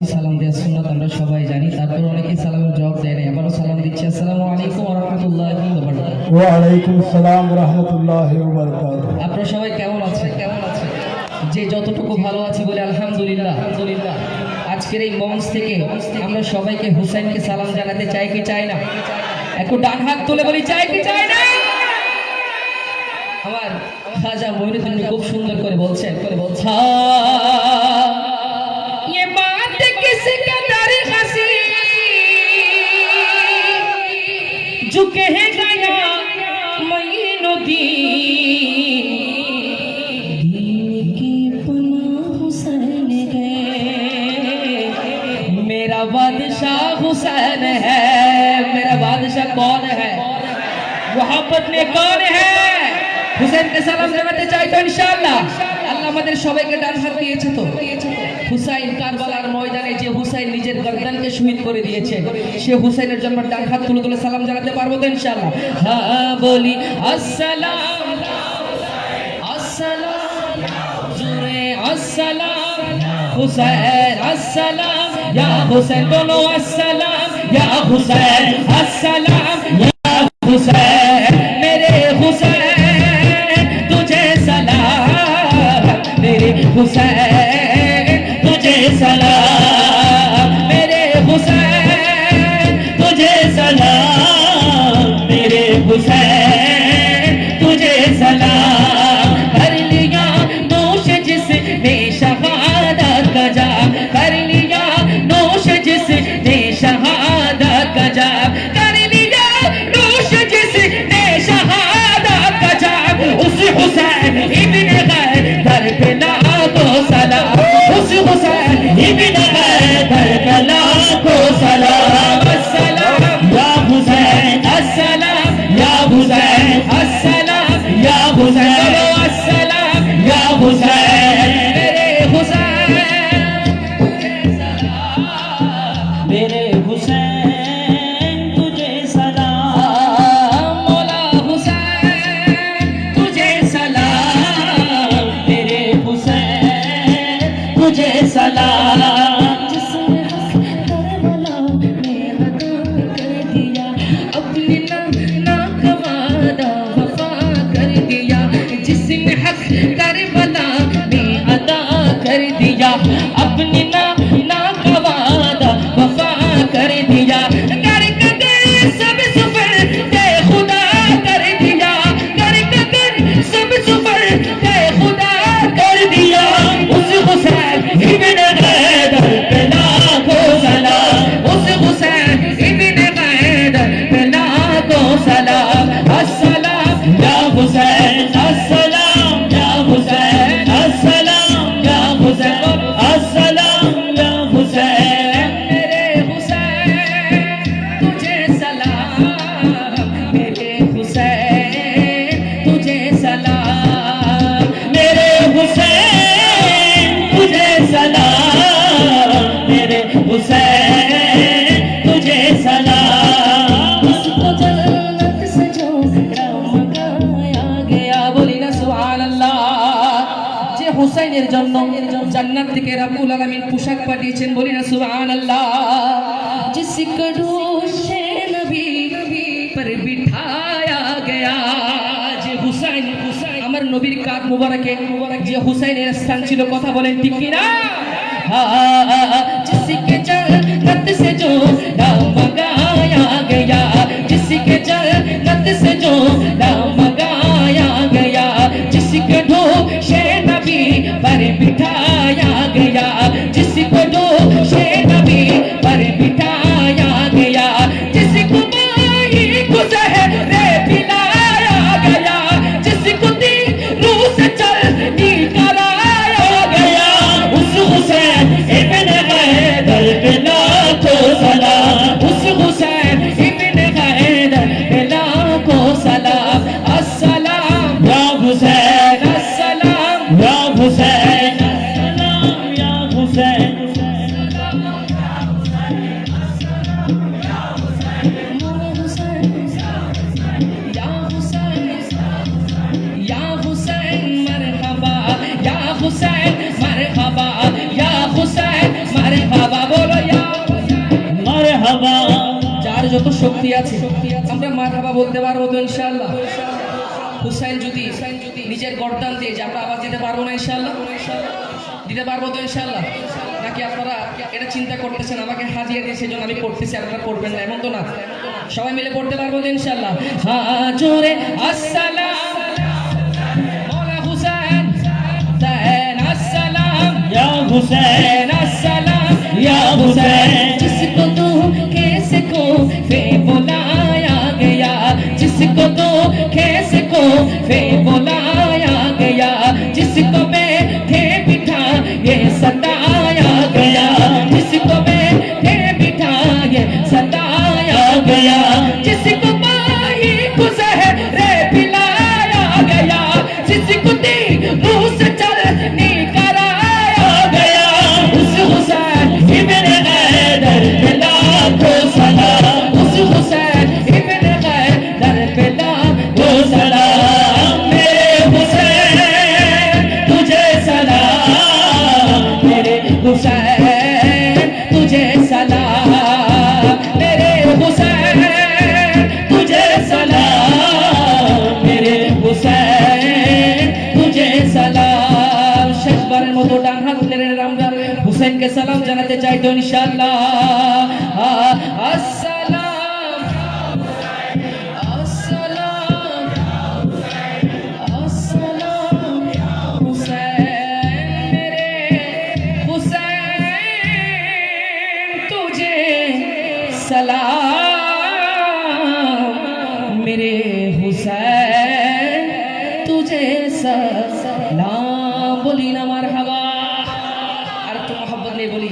সালাম সুন্নাত আমরা সবাই জানি। তারপর সালামের জবাব দেয় না আবারও সালাম দিচ্ছি। আসসালামু আলাইকুম ওয়া রাহমাতুল্লাহি ওয়া বারাকাতুহু। ওয়ালাইকুম আসসালাম রহমতুল্লাহ বারকাত আপনারা সবাই কেমন আছেন? কেমন আছেন যে যতটুকু ভালো আছে বলে আলহামদুলিল্লাহ। আলহামদুলিল্লাহ আজকের এই মঞ্চ থেকে আমরা সবাইকে হুসাইনকে সালাম জানাতে চাই কি চাই না? একটু ডান হাত তুলে বলি চাই কি চাই না? আমার খাজা খুব সুন্দর করে বলছেন করে বলছেন। মোহাম্মদ নে কোন কান হুসেন কে সালাম জানাতে চাইতো ইনশাআল্লাহ আল্লাহ আমাদের সবাইকে ডান হাত দিয়েছে তো হুসাইন কারবালার ময়দানে যে হুসাইন নিজের গর্দানকে শহীদ করে দিয়েছে সে হুসাইনের জন্য ডান হাত তুলে তুলে সালাম জানাতে পারব তো ইনশাআল্লাহ হ্যাঁ বলি আসসালাম হুসেন জুরে আসসালাম হুসেন আসসালাম ইয়া হুসাইন বলো আসসালাম হুসেন হুসাইন আসসালাম ইয়া হুসাইনের জন্য জান্নাত থেকে রাব্বুল আলামিন পোশাক পাঠিয়েছেন বলি না সুবহানাল্লাহ जिस कड़ोशे नबी पर बिठाया गया যে হুসাইন হুসাইন আমার নবীর কাঁধ মুবারকে মুবারক যে হুসাইনের স্থান ছিল কথা বলেন ঠিক কি না जिसके जन्नत से जो नाम मंगाया गया যত শক্তি আছে আমরা মা বাবা বলতে পারব তো ইনশাল্লাহ হুসাইন যদি নিজের গরদান দিয়ে যে আমরা আবার দিতে পারব না ইনশাল্লাহ দিতে পারব তো ইনশাল্লাহ নাকি আপনারা এটা চিন্তা করতেছেন আমাকে হাজিয়া দিয়ে সেজন্য আমি করতেছি আপনারা করবেন না এমন তো না? সবাই মিলে পড়তে পারব তো ইনশাল্লাহ হাজরে আসসালাম। হুসাইন। আসসালাম। ইয়া হুসাইন আসসালাম। ইয়া হুসাইন। Yeah. সালাম জানাতে চাই তো ইনশাআল্লাহ সালাম আসসালাম আসসালাম হুসেন মেরে হুসেন তুঝে सलाम मेरे हुसैन तुझे बोली একটু বলি,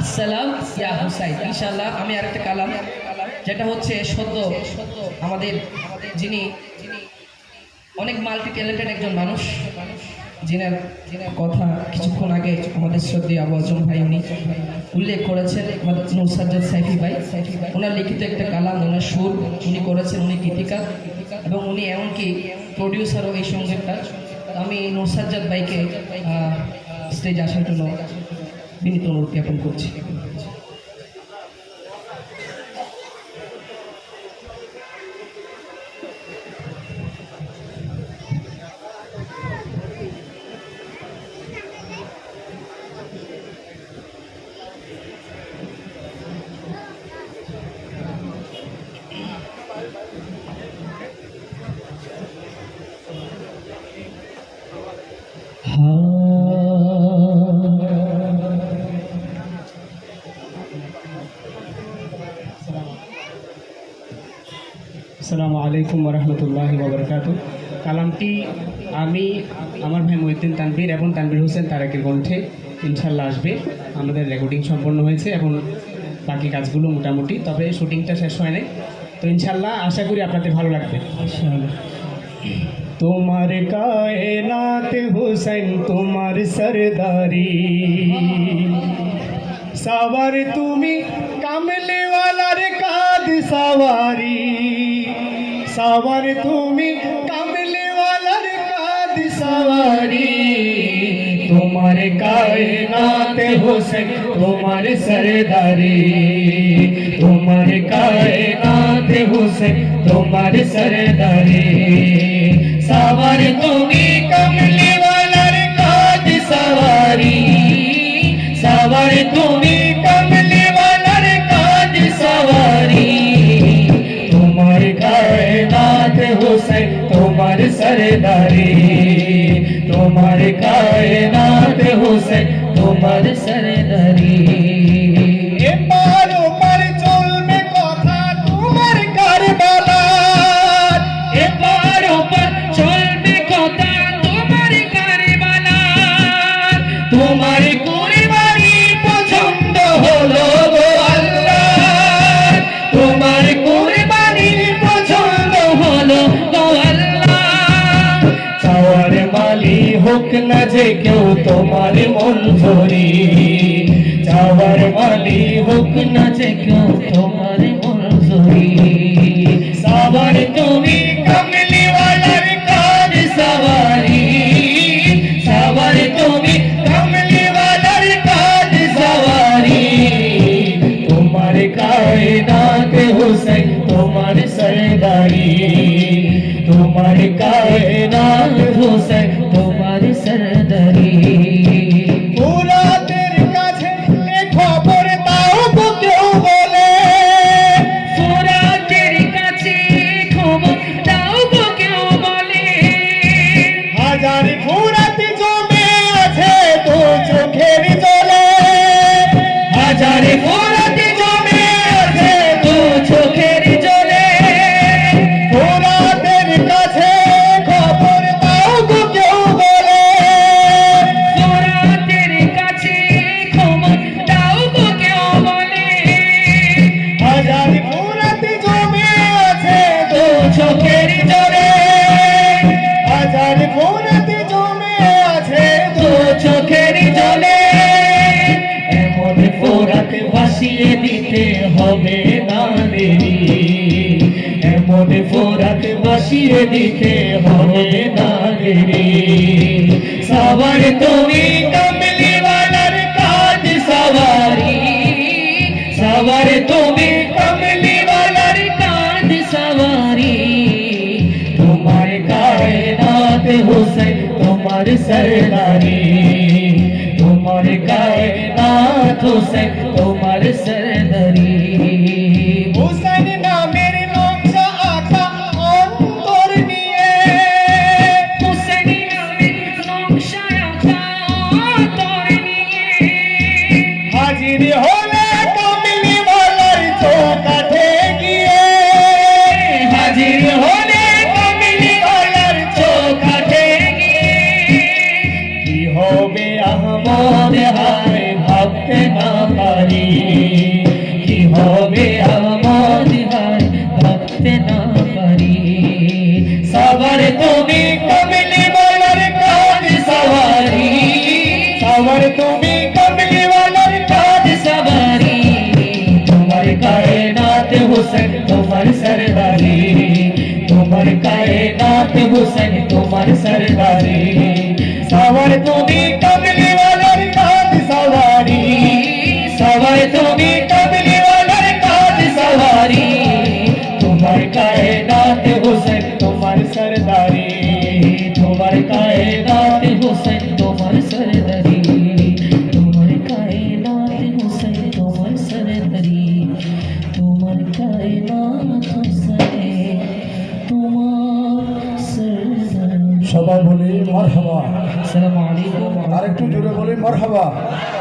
আসসালাম, ইয়া হুসাইন। ইনশাআল্লাহ, আমি আরেকটা কালাম, যেটা হচ্ছে সদ্য আমাদের যিনি অনেক মাল্টি ট্যালেন্টেড একজন মানুষ, যিনার যিনার কথা কিছুক্ষণ আগে আমাদের শ্রদ্ধেয় আবু আজম ভাই উনি উল্লেখ করেছেন, আমাদের নৌসাজ্জাদ সাইফি ভাই। ওনার লিখিত একটা কালাম, ওনার সুর উনি করেছেন, উনি গীতিকার এবং উনি এমনকি প্রডিউসারও এই সঙ্গীতটা আমি নৌসাজ্জাদ ভাইকে স্টেজ আসার জন্য বিনীত জ্ঞাপন করছি। আসসালামু আলাইকুম রহমতুল্লাহ ববরকাত কালামটি আমি আমার ভাই মহিউদ্দিন তানভীর এবং তানভীর হোসেন তারেকের কণ্ঠে ইনশাল্লাহ আসবে। আমাদের রেকর্ডিং সম্পন্ন হয়েছে এবং বাকি কাজগুলো মোটামুটি তবে শুটিংটা শেষ হয় নাই। তো ইনশাল্লাহ আশা করি আপনাদের ভালো লাগবে। তোমার কায়নাত হুসैन তোমার সরদারি। সাওয়ার তুমি কামলে কাদ সাওয়ারি। সাওয়ার তুমি কামলে ওয়ালার কাদ সাওয়ারি তোমার কায়নাত হুসैन তোমার সরদারি তোমার কায়নাত হুসैन তোমার সরদারি সাওয়ার তুমি তোমার সরদারি এপার ওপার চলবে কথা তোমার কারবালার এপার ওপার চলবে কথা তোমার কারবালার তোমার কুরবানি পছন্দ হলো গো আল্লাহ তোমার কুরবানি পছন্দ হলো গো আল্লাহ চাওয়ার মালি হোক না যে কেউ তোমার লোক নাচে কেউ তোমার মনজুরি সাবার তুমি কমলিওয়ালার কাজ সাবারি সাবার তুমি কমলিওয়ালার কাজ সাবারি তোমার কায়নাত হুসেন তোমার सरदारी তোমার কায়নাত হুসেন তীরে দিকে হবে নাগিরি সাবার তুমি কমলিওয়ালার কাজ সাবারি সাবার তুমি কমলিওয়ালার কাজ সাবারি তোমার কায়নাত হোসেন তোমার সরদারি তোমার কায়নাত হোসেন তোমার সরদারি হোসেন हुसैन तुम्हार सरदारी। तुम्हार कायनात हुसैन तुम्हार सरदारी। सावर तुम्हें कमली वालर सवारी। सावर तुम्हें कमली वालर सवारी। तुम्हार कायनात हुसैन तुम्हार सरदारी। مرحبا.